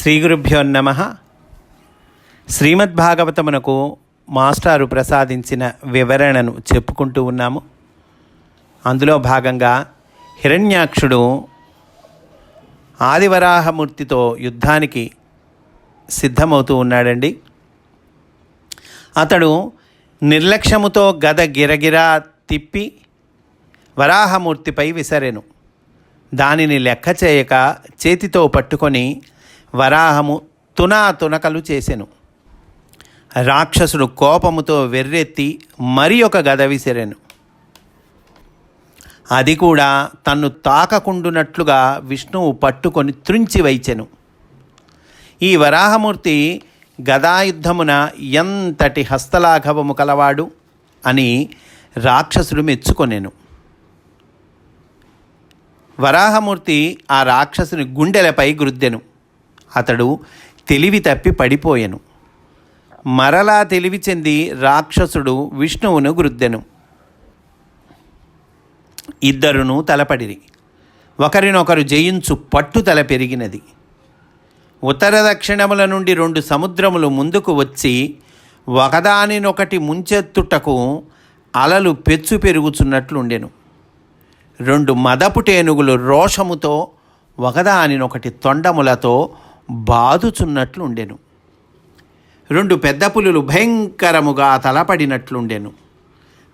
శ్రీ గురుభ్యో నమ. శ్రీమద్భాగవతమునకు మాస్టారు ప్రసాదించిన వివరణను చెప్పుకుంటూ ఉన్నాము. అందులో భాగంగా హిరణ్యాక్షుడు ఆదివరాహమూర్తితో యుద్ధానికి సిద్ధమవుతూ ఉన్నాడండి. అతడు నిర్లక్ష్యముతో గద గిరగిరా తిప్పి వరాహమూర్తిపై విసరెను. దానిని లెక్క చేయక చేతితో పట్టుకొని వరాహము తునా తునకలు చేసెను. రాక్షసుడు కోపముతో వెర్రెత్తి మరి ఒక గద విసిరెను. అది కూడా తన్ను తాకకుండునట్లుగా విష్ణువు పట్టుకొని త్రుంచి వైచెను. ఈ వరాహమూర్తి గదాయుద్ధమున ఎంతటి హస్తలాఘవము కలవాడు అని రాక్షసుడు మెచ్చుకొనెను. వరాహమూర్తి ఆ రాక్షసుని గుండెలపై గురుద్దెను అతడు తెలివి తప్పి పడిపోయెను. మరలా తెలివి చెంది రాక్షసుడు విష్ణువును గురుద్దెను ఇద్దరును తలపడిరి. ఒకరినొకరు జయించు పట్టుతల పెరిగినది. ఉత్తర దక్షిణముల నుండి రెండు సముద్రములు ముందుకు వచ్చి ఒకదానినొకటి ముంచెత్తుటకు అలలు పెచ్చు పెరుగుచున్నట్లుండెను. రెండు మదపుటేనుగులు రోషముతో ఒకదానినొకటి తొండములతో బాదుచున్నట్లుండెను. రెండు పెద్ద పులులు భయంకరముగా తలపడినట్లుండెను.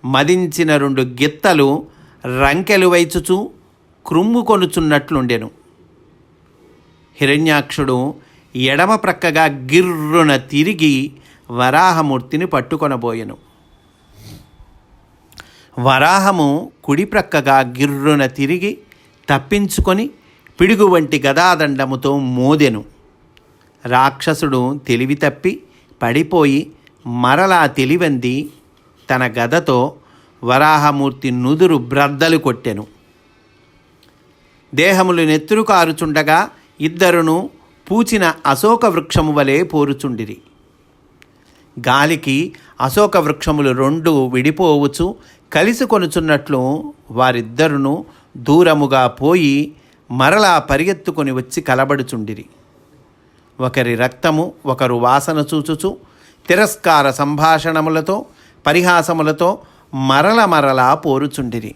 మదించిన రెండు గిత్తలు రంకెలు వైచుచు క్రుమ్ము కొనుచున్నట్లుండెను. హిరణ్యాక్షుడు ఎడమ ప్రక్కగా గిర్రున తిరిగి వరాహమూర్తిని పట్టుకొనబోయెను. వరాహము కుడి ప్రక్కగా గిర్రున తిరిగి తప్పించుకొని పిడుగు వంటి గదాదండముతో మోదెను. రాక్షసుడు తెలివి తప్పి పడిపోయి మరలా తెలివంది తన గదతో వరాహమూర్తి నుదురు బ్రద్దలు కొట్టెను. దేహములు నెత్తురు కారుచుండగా ఇద్దరును పూచిన అశోక వృక్షము వలె పోరుచుండిరి. గాలికి అశోక వృక్షములు రెండు విడిపోవచ్చు కలిసి కొనుచున్నట్లు వారిద్దరును దూరముగా పోయి మరలా పరిగెత్తుకొని వచ్చి కలబడుచుండిరి. ఒకరి రక్తము ఒకరు వాసన చూచుచు తిరస్కార సంభాషణములతో పరిహాసములతో మరల మరలా పోరుచుండిరి.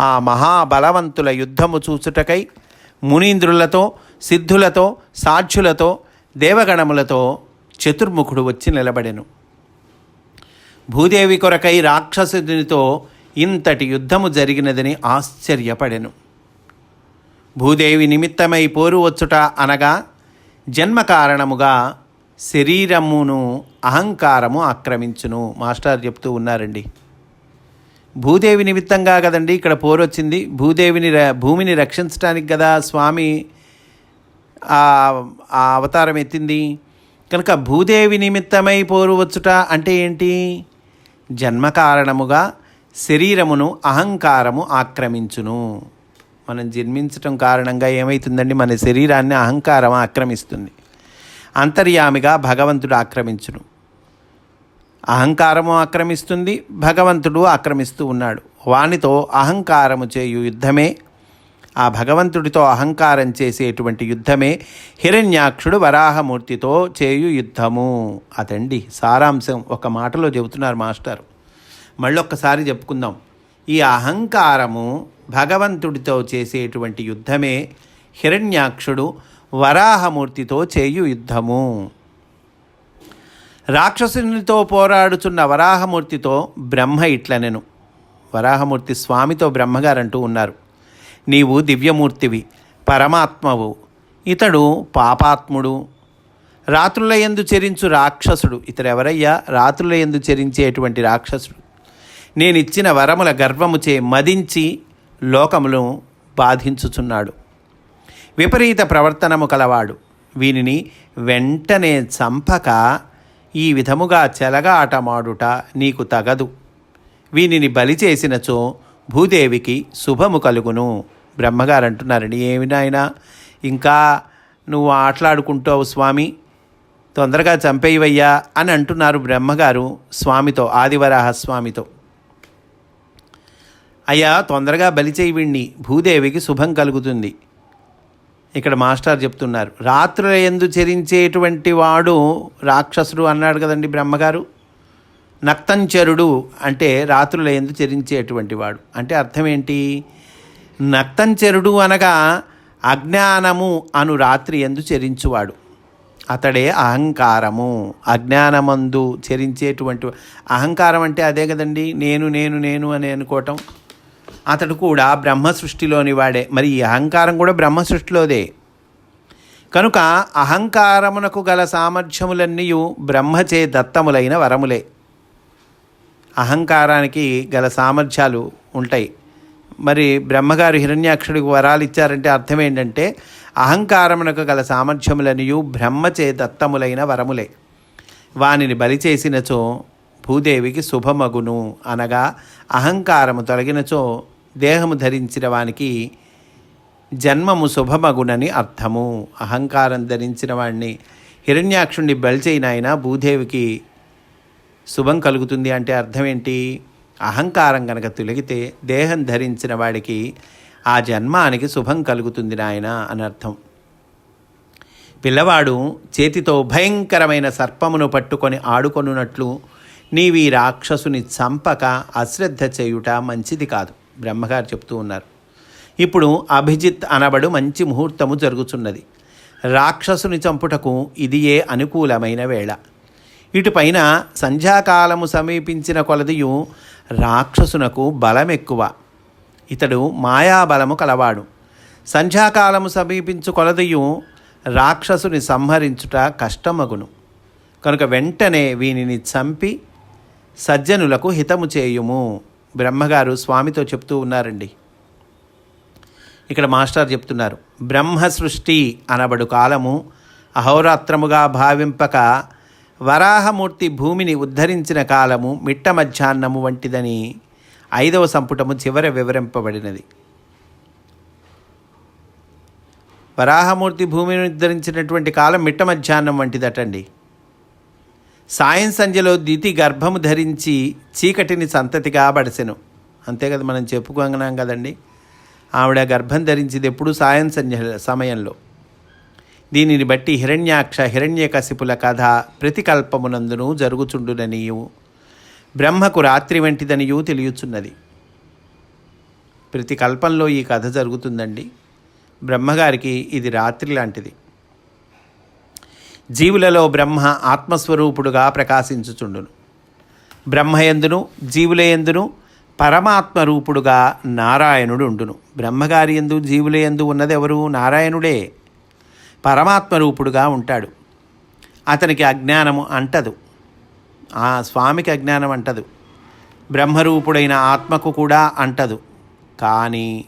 ఆ మహాబలవంతుల యుద్ధము చూచుటకై మునీంద్రులతో సిద్ధులతో సాక్షులతో దేవగణములతో చతుర్ముఖుడు వచ్చి నిలబడెను. భూదేవి కొరకై రాక్షసునితో ఇంతటి యుద్ధము జరిగినదని ఆశ్చర్యపడెను. భూదేవి నిమిత్తమై పోరు వచ్చుట అనగా జన్మ కారణముగా శరీరమును అహంకారము ఆక్రమించును. మాస్టర్ చెప్తూ ఉన్నారండి. భూదేవి నిమిత్తంగా కదండి ఇక్కడ పోరొచ్చింది. భూదేవిని ర- భూమిని రక్షించడానికి కదా స్వామి ఆ అవతారం ఎత్తింది. కనుక భూదేవి నిమిత్తమై పోరు వచ్చుట అంటే ఏంటి? జన్మ కారణముగా శరీరమును అహంకారము ఆక్రమించును. మనం జన్మించటం కారణంగా ఏమవుతుందండి మన శరీరాన్ని అహంకారం ఆక్రమిస్తుంది. అంతర్యామిగా భగవంతుడు ఆక్రమించును. అహంకారము ఆక్రమిస్తుంది భగవంతుడు ఆక్రమిస్తూ ఉన్నాడు. వానితో అహంకారము చేయు యుద్ధమే ఆ భగవంతుడితో అహంకారం చేసేటువంటి యుద్ధమే హిరణ్యాక్షుడు వరాహమూర్తితో చేయు యుద్ధము. అదండి సారాంశం. ఒక మాటలో చెబుతున్నారు మాస్టర్. మళ్ళొక్కసారి చెప్పుకుందాం. ఈ అహంకారము భగవంతుడితో చేసేటువంటి యుద్ధమే హిరణ్యాక్షుడు వరాహమూర్తితో చేయు యుద్ధము. రాక్షసునితో పోరాడుచున్న వరాహమూర్తితో బ్రహ్మ ఇట్లనెను. వరాహమూర్తి స్వామితో బ్రహ్మగారు అంటూ ఉన్నారు. నీవు దివ్యమూర్తివి పరమాత్మవు ఇతడు పాపాత్ముడు. రాత్రుల ఎందు చెరించు రాక్షసుడు ఇతడు రాత్రుల ఎందు చెరించేటువంటి రాక్షసుడు. నేను ఇచ్చిన వరముల గర్వముచే మదించి లోకమును బాధించుచున్నాడు. విపరీత ప్రవర్తనము కలవాడు. వీనిని వెంటనే చంపక ఈ విధముగా చెలగాటమాడుట నీకు తగదు. వీనిని బలి చేసినచో భూదేవికి శుభము కలుగును. బ్రహ్మగారు అంటున్నారండి ఏమి నాయనా? ఇంకా నువ్వు ఆటలాడుకుంటావు స్వామి? తొందరగా చంపేయవయ్యా అని అంటున్నారు బ్రహ్మగారు స్వామితో ఆదివరాహ స్వామితో. అయ్యా తొందరగా బలి భూదేవికి శుభం కలుగుతుంది. ఇక్కడ మాస్టర్ చెప్తున్నారు రాత్రుల ఎందు చెరించేటువంటి వాడు రాక్షసుడు అన్నాడు కదండి బ్రహ్మగారు. నక్తంచరుడు అంటే రాత్రుల ఎందు చెరించేటువంటి వాడు. అంటే అర్థం ఏంటి? నక్తంచరుడు అనగా అజ్ఞానము అను రాత్రి ఎందు చరించువాడు. అతడే అహంకారము. అజ్ఞానమందు చెరించేటువంటి అహంకారం అంటే అదే కదండి? నేను నేను నేను అని అనుకోవటం. అతడు కూడా బ్రహ్మ సృష్టిలోని వాడే. మరి ఈ అహంకారం కూడా బ్రహ్మ సృష్టిలోదే కనుక అహంకారమునకు గల సామర్థ్యములన్నీ బ్రహ్మచే దత్తములైన వరములే. అహంకారానికి గల సామర్థ్యాలు ఉంటాయి. మరి బ్రహ్మగారు హిరణ్యాక్షుడికి వరాలు ఇచ్చారంటే అర్థం ఏంటంటే అహంకారమునకు గల సామర్థ్యములనియు బ్రహ్మచే దత్తములైన వరములే. వానిని బలి చేసినచో భూదేవికి శుభమగును అనగా అహంకారము తొలగినచో దేహము ధరించిన వానికి జన్మము శుభమగునని అర్థము. అహంకారం ధరించిన వాడిని హిరణ్యాక్షుణ్ణి బలిచైన భూదేవికి శుభం కలుగుతుంది అంటే అర్థం ఏంటి అహంకారం కనుక తొలగితే దేహం ధరించిన వాడికి ఆ జన్మానికి శుభం కలుగుతుంది నాయన అని అర్థం. పిల్లవాడు చేతితో భయంకరమైన సర్పమును పట్టుకొని ఆడుకొనున్నట్లు నీవి రాక్షసుని చంపక అశ్రద్ధ చేయుట మంచిది కాదు. బ్రహ్మగారు చెప్తూ ఉన్నారు. ఇప్పుడు అభిజిత్ అనబడు మంచి ముహూర్తము జరుగుతున్నది రాక్షసుని చంపుటకు ఇది ఏ అనుకూలమైన వేళ. ఇటుపైన సంధ్యాకాలము సమీపించిన కొలదియు రాక్షసునకు బలమెక్కువ. ఇతడు మాయాబలము కలవాడు. సంధ్యాకాలము సమీపించు కొలదియు రాక్షసుని సంహరించుట కష్టమగును. కనుక వెంటనే వీనిని చంపి సజ్జనులకు హితము చేయుము. బ్రహ్మగారు స్వామితో చెప్తూ ఉన్నారండి. ఇక్కడ మాస్టర్ చెప్తున్నారు బ్రహ్మ సృష్టి అనబడు కాలము అహోరాత్రముగా భావింపక వరాహమూర్తి భూమిని ఉద్ధరించిన కాలము మిట్ట మధ్యాహ్నము వంటిదని ఐదవ సంపుటము చివర వివరింపబడినది. వరాహమూర్తి భూమిని ఉద్ధరించినటువంటి కాలం మిట్ట మధ్యాహ్నం వంటిదటండి. సాయం సంధ్యలో దితి గర్భము ధరించి చీకటిని సంతతిగా బడసెను. అంతే కదా మనం చెప్పుకున్నాం కదండి. ఆవిడ గర్భం ధరించింది ఎప్పుడు సాయం సంధ్య సమయంలో. దీనిని బట్టి హిరణ్యాక్ష హిరణ్యకశిపుల కథ ప్రతికల్పమునందును జరుగుచుండుననియు బ్రహ్మకు రాత్రి వంటిదనియు తెలియచున్నది. ప్రతి కల్పంలో ఈ కథ జరుగుతుందండి. బ్రహ్మగారికి ఇది రాత్రి లాంటిది. జీవులలో బ్రహ్మ ఆత్మస్వరూపుడుగా ప్రకాశించుచుండును. బ్రహ్మయందును జీవులయందును పరమాత్మ రూపుడుగా నారాయణుడు ఉండును బ్రహ్మగారి ఎందు జీవులయందు ఉన్నది ఉన్నదెవరు? నారాయణుడే. పరమాత్మ రూపుడుగా ఉంటాడు. అతనికి అజ్ఞానము అంటదు. ఆ స్వామికి అజ్ఞానం అంటదు. బ్రహ్మరూపుడైన ఆత్మకు కూడా అంటదు. కానీ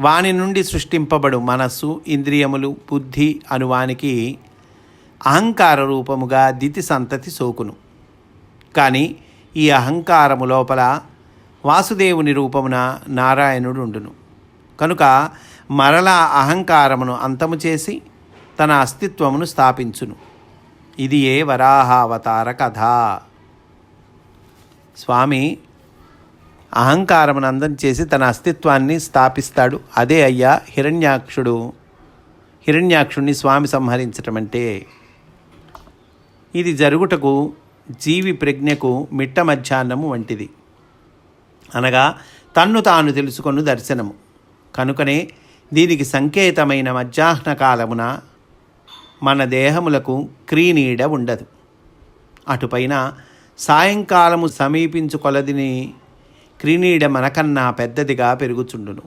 వాని నుండి సృష్టింపబడు మనస్సు ఇంద్రియములు బుద్ధి అనువానికి అహంకార రూపముగా దితి సంతతి సోకును. కానీ ఈ అహంకారము లోపల వాసుదేవుని రూపమున నారాయణుడు ఉండును కనుక మరలా అహంకారమును అంతము చేసి తన అస్తిత్వమును స్థాపించును. ఇది ఏ వరాహావతార కథ. స్వామి అహంకారమును అందం చేసి తన అస్తిత్వాన్ని స్థాపిస్తాడు. అదే అయ్యా హిరణ్యాక్షుడు. హిరణ్యాక్షుణ్ణి స్వామి సంహరించటం అంటే ఇది జరుగుటకు జీవి ప్రజ్ఞకు మిట్ట మధ్యాహ్నము వంటిది. అనగా తన్ను తాను తెలుసుకొను దర్శనము. కనుకనే దీనికి సంకేతమైన మధ్యాహ్న కాలమున మన దేహములకు క్రీనీడ ఉండదు. అటుపైన సాయంకాలము సమీపించు కొలదిని క్రీనీడ మనకన్నా పెద్దదిగా పెరుగుచుండును.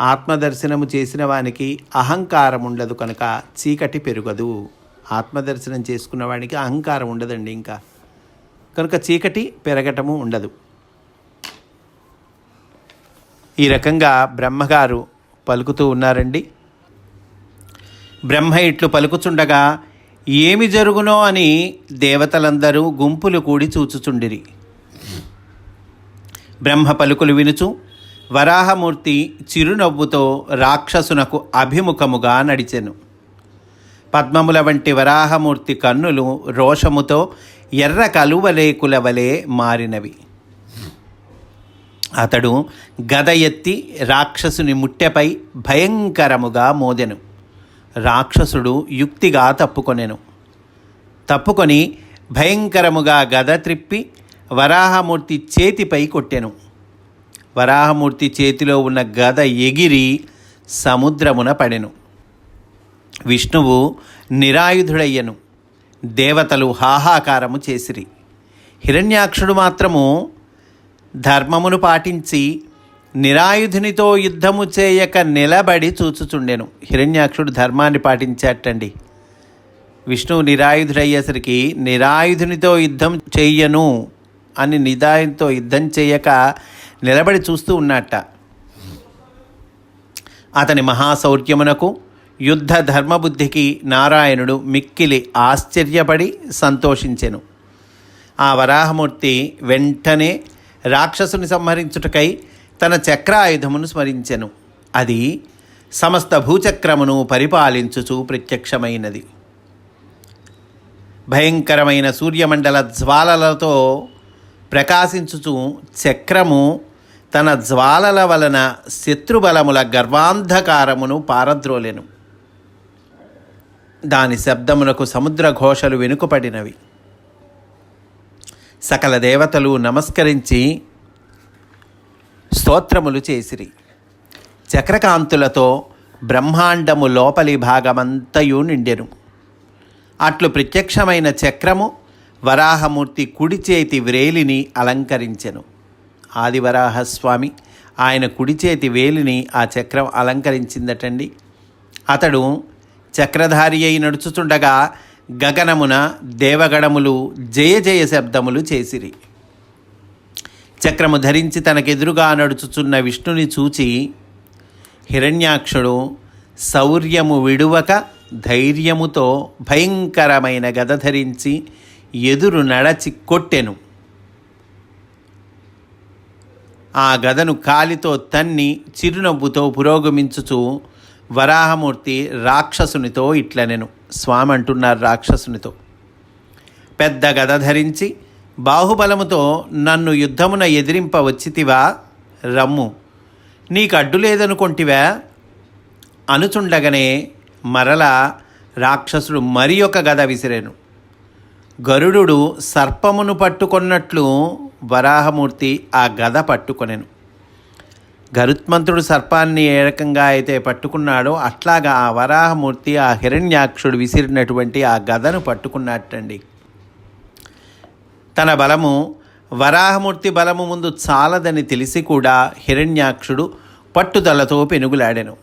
ఆత్మదర్శనము చేసిన వానికి అహంకారం ఉండదు కనుక చీకటి పెరుగదు. ఆత్మదర్శనం చేసుకున్న వాడికి అహంకారం ఉండదండి ఇంకా. కనుక చీకటి పెరగటము ఉండదు. ఈ రకంగా బ్రహ్మగారు పలుకుతూ ఉన్నారండి. బ్రహ్మ ఇట్లు పలుకుచుండగా ఏమి జరుగునో అని దేవతలందరూ గుంపులు కూడి చూచుచుండిరి. బ్రహ్మ పలుకులు వినుచు వరాహమూర్తి చిరునవ్వుతో రాక్షసునకు అభిముఖముగా నడిచెను. పద్మముల వంటి వరాహమూర్తి కన్నులు రోషముతో ఎర్ర కలువలేకుల వలె మారినవి. అతడు గద ఎత్తి రాక్షసుని ముట్టెపై భయంకరముగా మోదెను. రాక్షసుడు యుక్తిగా తప్పుకొనెను. తప్పుకొని భయంకరముగా గద త్రిప్పి వరాహమూర్తి చేతిపై కొట్టెను. వరాహమూర్తి చేతిలో ఉన్న గద ఎగిరి సముద్రమున పడెను. విష్ణువు నిరాయుధుడయ్యను. దేవతలు హాహాకారము చేసిరి. హిరణ్యాక్షుడు మాత్రము ధర్మమును పాటించి నిరాయుధునితో యుద్ధము చేయక నిలబడి చూచుచుండెను. హిరణ్యాక్షుడు ధర్మాన్ని పాటించేటండి. విష్ణువు నిరాయుధుడయ్యేసరికి నిరాయుధునితో యుద్ధం చెయ్యను అని నిదాయంతో యుద్ధం చేయక నిలబడి చూస్తూ ఉన్నట్ట అతని మహాశౌర్యమునకు యుద్ధ ధర్మబుద్ధికి నారాయణుడు మిక్కిలి ఆశ్చర్యపడి సంతోషించెను. ఆ వరాహమూర్తి వెంటనే రాక్షసుని సంహరించుటకై తన చక్రాయుధమును స్మరించెను. అది సమస్త భూచక్రమును పరిపాలించుచు ప్రత్యక్షమైనది. భయంకరమైన సూర్యమండల జ్వాలలతో ప్రకాశించుచు చక్రము తన జ్వాలల వలన శత్రుబలముల గర్వాంధకారమును పారద్రోలెను. దాని శబ్దమునకు సముద్ర ఘోషలు వెనుకపడినవి సకల దేవతలు నమస్కరించి స్తోత్రములు చేసిరి. చక్రకాంతులతో బ్రహ్మాండము లోపలి భాగమంతయు నిండెను. అట్లు ప్రత్యక్షమైన చక్రము వరాహమూర్తి కుడి చేతి వ్రేలిని అలంకరించెను. ఆదివరాహస్వామి ఆయన కుడి చేతి వేలిని ఆ చక్రం అలంకరించిందటండి. అతడు చక్రధారి అయి నడుచుచుండగా గగనమున దేవగణములు జయ జయ శబ్దములు చేసిరి. చక్రము ధరించి తనకెదురుగా నడుచుచున్న విష్ణుని చూచి హిరణ్యాక్షుడు శౌర్యము విడువక ధైర్యముతో భయంకరమైన గద ధరించి ఎదురు నడచి కొట్టెను. ఆ గదను కాలితో తన్ని చిరునవ్వుతో పురోగమించుచు వరాహమూర్తి రాక్షసునితో ఇట్లనెను స్వామి అంటున్నారు రాక్షసునితో. పెద్ద గద ధరించి బాహుబలముతో నన్ను యుద్ధమున ఎదిరింప వచ్చితివా రమ్ము. నీకు అడ్డు లేదనుకొంటివా? అనుచుండగనే మరల రాక్షసుడు మరి ఒక గద విసిరేను. గరుడు సర్పమును పట్టుకొన్నట్లు వరాహమూర్తి ఆ గద పట్టుకొనెను. గరుత్మంతుడు సర్పాన్ని ఏ రకంగా అయితే పట్టుకున్నాడో అట్లాగా ఆ వరాహమూర్తి ఆ హిరణ్యాక్షుడు విసిరినటువంటి ఆ గదను పట్టుకున్నట్టండి. తన బలము వరాహమూర్తి బలము ముందు చాలదని తెలిసి కూడా హిరణ్యాక్షుడు పట్టుదలతో పెనుగులాడెను.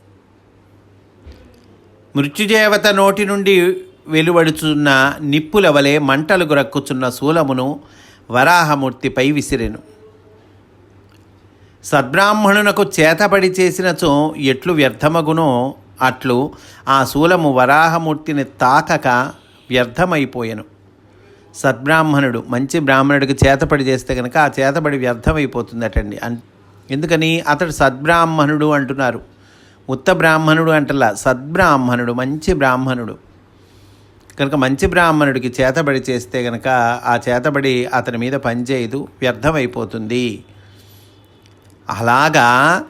మృత్యుదేవత నోటి నుండి వెలువడుచున్న నిప్పుల వలె మంటలు గురక్కుచున్న శూలమును వరాహమూర్తిపై విసిరెను. సద్బ్రాహ్మణునకు చేతబడి చేసినచో ఎట్లు వ్యర్థమగునో అట్లు ఆ శూలము వరాహమూర్తిని తాకక వ్యర్థమైపోయెను. సద్బ్రాహ్మణుడు మంచి బ్రాహ్మణుడికి చేతపడి చేస్తే కనుక ఆ చేతబడి వ్యర్థమైపోతుందటండి. అన్ ఎందుకని? అతడు సద్బ్రాహ్మణుడు అంటున్నారు. ఉత్త బ్రాహ్మణుడు అంటలా సద్బ్రాహ్మణుడు మంచి బ్రాహ్మణుడు. కనుక మంచి బ్రాహ్మణుడికి చేతబడి చేస్తే కనుక ఆ చేతబడి అతని మీద పనిచేయదు వ్యర్థమైపోతుంది. అలాగా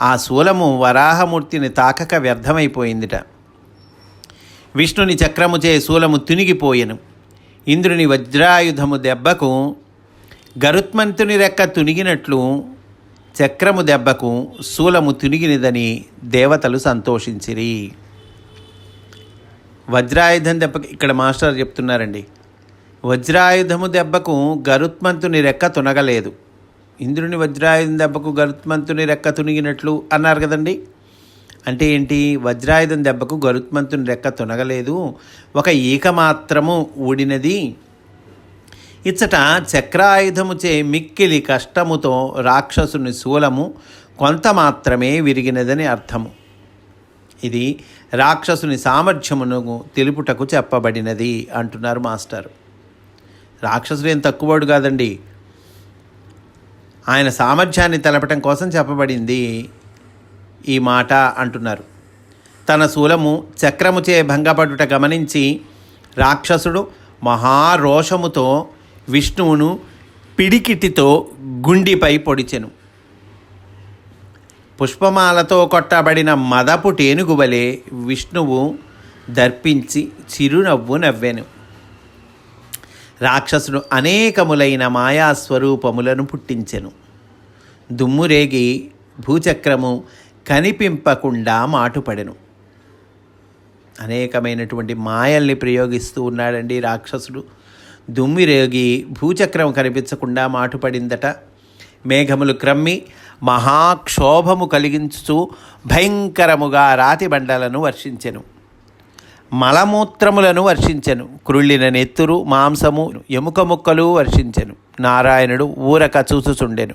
ఆ శూలము వరాహమూర్తిని తాకక వ్యర్థమైపోయిందిట. విష్ణుని చక్రముచే శూలము తునిగిపోయెను. ఇంద్రుని వజ్రాయుధము దెబ్బకు గరుత్మంతుని రెక్క తునిగినట్లు చక్రము దెబ్బకు శూలము తునిగినదని దేవతలు సంతోషించిరి. వజ్రాయుధం దెబ్బకి ఇక్కడ మాస్టర్ చెప్తున్నారండి. వజ్రాయుధము దెబ్బకు గరుత్మంతుని రెక్క తునగలేదు. ఇంద్రుని వజ్రాయుధం దెబ్బకు గరుత్మంతుని రెక్క తునిగినట్లు అన్నారు కదండి. అంటే ఏంటి? వజ్రాయుధం దెబ్బకు గరుత్మంతుని రెక్క తునగలేదు. ఒక ఈక మాత్రము ఊడినది. ఇచ్చట చక్రాయుధముచే మిక్కిలి కష్టముతో రాక్షసుని శూలము కొంత మాత్రమే విరిగినదని అర్థము. ఇది రాక్షసుని సామర్థ్యమును తెలుపుటకు చెప్పబడినది అంటున్నారు మాస్టర్. రాక్షసుడు ఏం తక్కువడు కాదండి. ఆయన సామర్థ్యాన్ని తెలపటం కోసం చెప్పబడింది ఈ మాట అంటున్నారు. తన శూలము చక్రముచే భంగపడుట గమనించి రాక్షసుడు మహారోషముతో విష్ణువును పిడికిటితో గుండిపై పొడిచెను. పుష్పమాలతో కొట్టబడిన మదపు టేనుగువలే విష్ణువు దర్పించి చిరునవ్వు నవ్వెను. రాక్షసుడు అనేకములైన మాయాస్వరూపములను పుట్టించెను. దుమ్మురేగి భూచక్రము కనిపింపకుండా మాటుపడెను. అనేకమైనటువంటి మాయల్ని ప్రయోగిస్తూ ఉన్నాడండి రాక్షసుడు. దుమ్మిరేగి భూచక్రం కనిపించకుండా మాటుపడిందట. మేఘములు క్రమ్మి మహాక్షోభము కలిగించుతూ భయంకరముగా రాతి బండలను వర్షించెను. మలమూత్రములను వర్షించెను. క్రుళ్ళిన నెత్తురు మాంసము ఎముక ముక్కలు వర్షించెను. నారాయణుడు ఊరక చూచుచుండెను.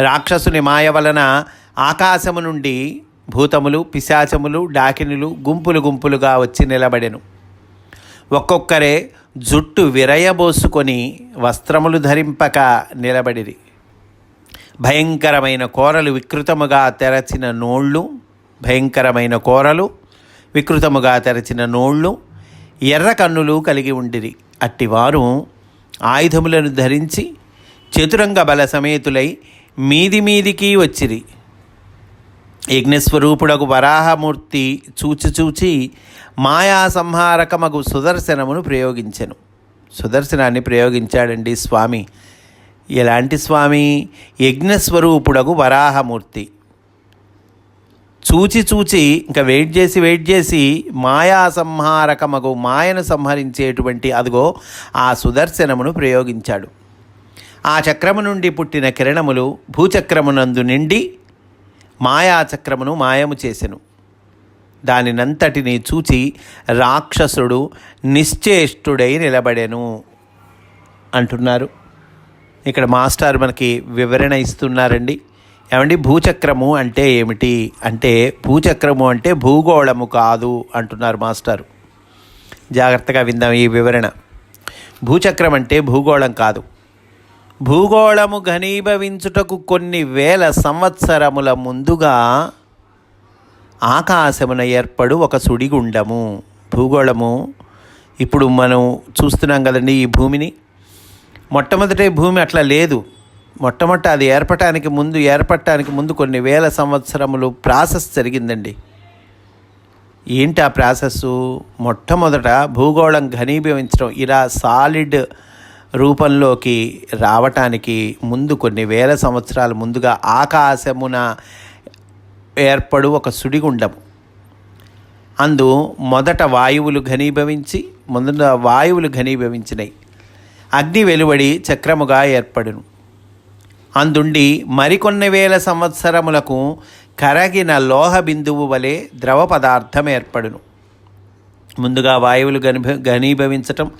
రాక్షసుని మాయ వలన ఆకాశము నుండి భూతములు పిశాచములు డాకినులు గుంపులు గుంపులుగా వచ్చి నిలబడెను. ఒక్కొక్కరే జుట్టు విరయబోసుకొని వస్త్రములు ధరింపక నిలబడిరి. భయంకరమైన కోరలు వికృతముగా తెరచిన నోళ్ళు భయంకరమైన కోరలు వికృతముగా తెరచిన నోళ్ళు ఎర్ర కన్నులు కలిగి ఉండిరి. అట్టివారు ఆయుధములను ధరించి చతురంగ బల సమేతులై మీది మీదికి వచ్చిరి. యజ్ఞస్వరూపుడకు వరాహమూర్తి చూచి చూచి మాయా సంహారకమగు సుదర్శనమును ప్రయోగించెను. సుదర్శనాన్ని ప్రయోగించాడండి స్వామి. ఎలాంటి స్వామి? యజ్ఞస్వరూపుడకు వరాహమూర్తి. చూచి చూచి ఇంకా వెయిట్ చేసి వెయిట్ చేసి మాయా సంహారకమగు మాయను సంహరించేటువంటి అదిగో ఆ సుదర్శనమును ప్రయోగించాడు. ఆ చక్రము నుండి పుట్టిన కిరణములు భూచక్రమునందు నిండి మాయాచక్రమును మాయము చేసెను. దానినంతటిని చూచి రాక్షసుడు నిశ్చేష్టుడై నిలబడెను అంటున్నారు. ఇక్కడ మాస్టర్ మనకి వివరణ ఇస్తున్నారండి. ఏమండి? భూచక్రము అంటే ఏమిటి? అంటే భూచక్రము అంటే భూగోళము కాదు అంటున్నారు మాస్టారు. జాగ్రత్తగా విందాం ఈ వివరణ. భూచక్రం అంటే భూగోళం కాదు. భూగోళము ఘనీభవించుటకు కొన్ని వేల సంవత్సరముల ముందుగా ఆకాశమున ఏర్పడు ఒక సుడిగుండము. భూగోళము ఇప్పుడు మనం చూస్తున్నాం కదండి ఈ భూమిని. మొట్టమొదటి భూమి అట్లా లేదు. మొట్టమొదట అది ఏర్పడటానికి ముందు ఏర్పడటానికి ముందు కొన్ని వేల సంవత్సరములు ప్రాసెస్ జరిగిందండి. ఏంటి ఆ ప్రాసెస్ మొట్టమొదట భూగోళం ఘనీభవించడం ఇలా సాలిడ్ రూపంలోకి రావటానికి ముందు కొన్ని వేల సంవత్సరాల ముందుగా ఆకాశమున ఏర్పడు ఒక సుడిగుండము. అందు మొదట వాయువులు ఘనీభవించి మొదట వాయువులు ఘనీభవించినాయి. అగ్ని వెలువడి చక్రముగా ఏర్పడును. అందుండి మరికొన్ని వేల సంవత్సరములకు కరగిన లోహ బిందువు వలె ద్రవ పదార్థం ఏర్పడును. ముందుగా వాయువులు గనిభ ఘనీభవించటం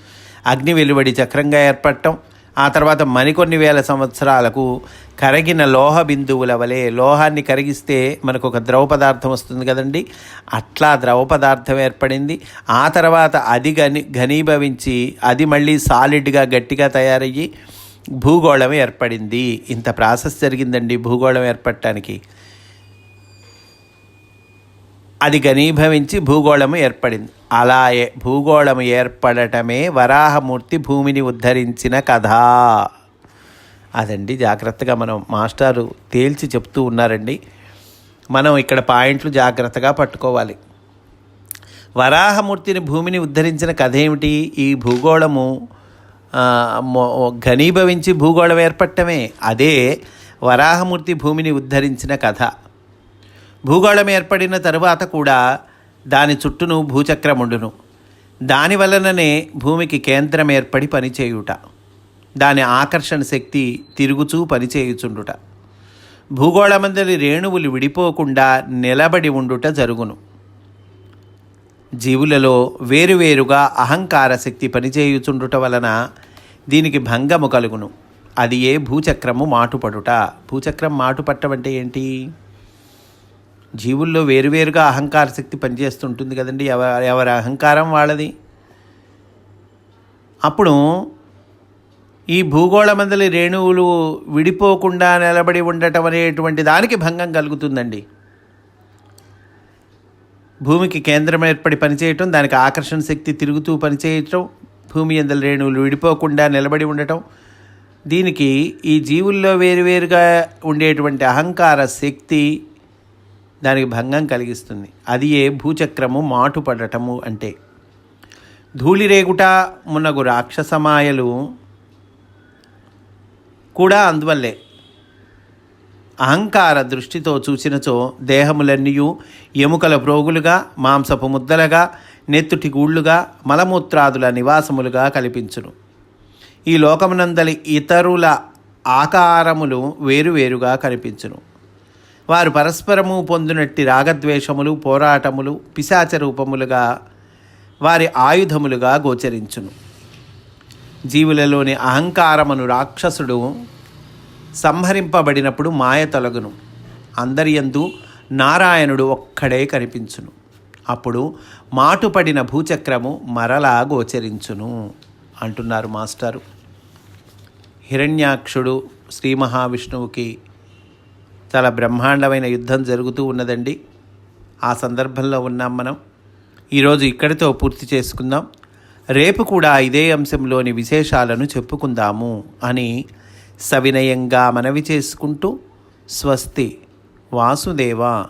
అగ్ని వెలువడి చక్రంగా ఏర్పడటం ఆ తర్వాత మరికొన్ని వేల సంవత్సరాలకు కరిగిన లోహ బిందువుల వలె లోహాన్ని కరిగిస్తే మనకు ఒక ద్రవ పదార్థం వస్తుంది కదండి. అట్లా ద్రవ పదార్థం ఏర్పడింది. ఆ తర్వాత అది గని ఘనీభవించి అది మళ్ళీ సాలిడ్గా గట్టిగా తయారయ్యి భూగోళం ఏర్పడింది. ఇంత ప్రాసెస్ జరిగిందండి భూగోళం ఏర్పడటానికి. అది ఘనీభవించి భూగోళము ఏర్పడింది. అలా భూగోళం ఏర్పడటమే వరాహమూర్తి భూమిని ఉద్ధరించిన కథ. అదండి జాగ్రత్తగా మనం మాస్టారు తేల్చి చెప్తూ ఉన్నారండి. మనం ఇక్కడ పాయింట్లు జాగ్రత్తగా పట్టుకోవాలి. వరాహమూర్తిని భూమిని ఉద్ధరించిన కథ ఏమిటి? ఈ భూగోళము ఘనీభవించి భూగోళం ఏర్పడటమే అదే వరాహమూర్తి భూమిని ఉద్ధరించిన కథ. భూగోళం ఏర్పడిన తరువాత కూడా దాని చుట్టూను భూచక్రముండును. దాని వలననే భూమికి కేంద్రం ఏర్పడి పనిచేయుట. దాని ఆకర్షణ శక్తి తిరుగుచూ పనిచేయుచుండుట. భూగోళమందరి రేణువులు విడిపోకుండా నిలబడి ఉండుట జరుగును. జీవులలో వేరువేరుగా అహంకార శక్తి పనిచేయుచుండుట వలన దీనికి భంగము కలుగును. అది ఏ భూచక్రము మాటుపడుట? భూచక్రం మాటుపట్టం అంటే ఏంటి? జీవుల్లో వేరువేరుగా అహంకార శక్తి పనిచేస్తుంటుంది కదండి. ఎవ ఎవరి అహంకారం వాళ్ళది? అప్పుడు ఈ భూగోళమందలి రేణువులు విడిపోకుండా నిలబడి ఉండటం అనేటువంటి దానికి భంగం కలుగుతుందండి. భూమికి కేంద్రం ఏర్పడి పనిచేయటం దానికి ఆకర్షణ శక్తి తిరుగుతూ పనిచేయటం భూమి ఎందల రేణువులు విడిపోకుండా నిలబడి ఉండటం దీనికి ఈ జీవుల్లో వేరువేరుగా ఉండేటువంటి అహంకార శక్తి దానికి భంగం కలిగిస్తుంది. అది ఏ భూచక్రము మాటుపడటము అంటే. ధూళిరేగుట మున్నగు రాక్షసమాయలు కూడా అందువల్లే అహంకార దృష్టితో చూసినచో దేహములన్నీయు ఎముకల ప్రోగులుగా మాంసపు ముద్దలుగా నెత్తుటి గూళ్ళుగా మలమూత్రాదుల నివాసములుగా కల్పించును. ఈ లోకమునందలి ఇతరుల ఆకారములు వేరువేరుగా కనిపించును. వారు పరస్పరము పొందినట్టి రాగద్వేషములు పోరాటములు పిశాచ రూపములుగా వారి ఆయుధములుగా గోచరించును. జీవులలోని అహంకారమును రాక్షసుడు సంహరింపబడినప్పుడు మాయ తొలగును. అందరియందు నారాయణుడు ఒక్కడే కనిపించును. అప్పుడు మాటుపడిన భూచక్రము మరలా గోచరించును అంటున్నారు మాస్టారు. హిరణ్యాక్షుడు శ్రీ మహావిష్ణువుకి చాలా బ్రహ్మాండమైన యుద్ధం జరుగుతూ ఉన్నదండి. ఆ సందర్భంలో ఉన్నాం మనం. ఈరోజు ఇక్కడితో పూర్తి చేసుకుందాం. రేపు కూడా ఇదే అంశంలోని విశేషాలను చెప్పుకుందాము అని సవినయంగా మనవి చేసుకుంటూ స్వస్తి వాసుదేవ.